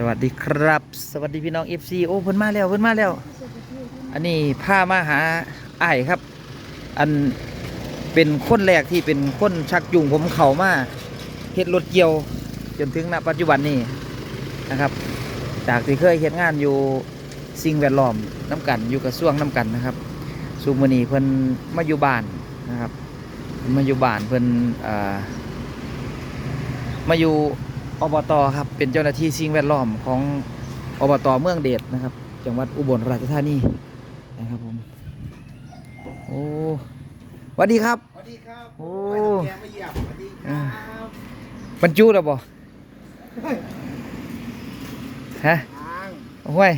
สวัสดีครับ สวัสดีพี่น้อง FC โอ้เพิ่นมาแล้วเพิ่นมาแล้ว อันนี้พามาหาไอ้ครับ อันเป็นคนแรกที่เป็นคนชักจูงผมเข้ามาเฮ็ดรถเกี่ยว จนถึงณปัจจุบันนี้นะครับ จากที่เคยเฮ็ดงานอยู่สิ่งแวดล้อมน้ำกันอยู่กระทรวงน้ำกันนะครับสุมื้อนี้เพิ่นมาอยู่บ้านนะครับมาอยู่บ้านเพิ่นมาอยู่ อบตครับเป็นเจ้าหน้าที่สิ่งแวดล้อมของอบตเมืองเดชนะครับ จังหวัดอุบลราชธานีนะครับผมโอ้สวัสดีครับ สวัสดีครับโอ้ ไปทำแกงมาเยี่ยมสวัสดีครับบรรจุแล้วบ่เฮ้ยฮะทางห้วย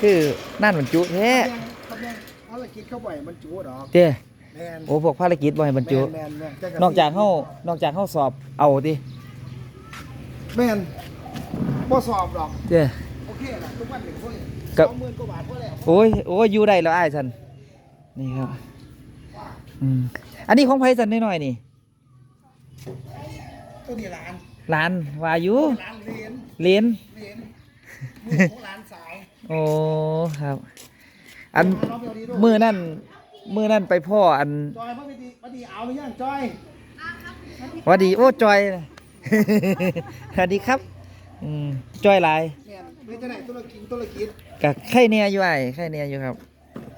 คือนั่นบรรจุแท้ทำยังทำยังภารกิจเข้าบ่อยมันจูดอกเด้แมนโอ้พวกภารกิจบ่ให้บรรจุ แมนแมนแมนจันอกจากเฮานอกจากเฮาสอบเอาติ แมนบ่สอบหรอกเด้โอเคละทุกวันหนึ่งคนครัสบองหมื่นกว่าบาทพอแล้วโอ้ยโอ้ยอยู่ได้แล้วอ้ายซั่นนี่ครับอืมอันนี้ของไผซั่นน้อยๆนี่ตัวนี้ร้านหลานว่าอยู่ร้านเรียนเรียนเรียนมือของร้านสาวโอ้ครับ อันร้านเราไปเอาดีด้วยมือนั่นมือนั่นไปพ่ออันจอยพอดีพอดีเอาไปยังจอยหวัดดีโอ้จอย สวัสดีครับอืมจอยหลายแมนไม่จะไหนธุรกิจธุรกิจกับไข่เนียอยู่ไอ้ไข่เนียอยู่ครับ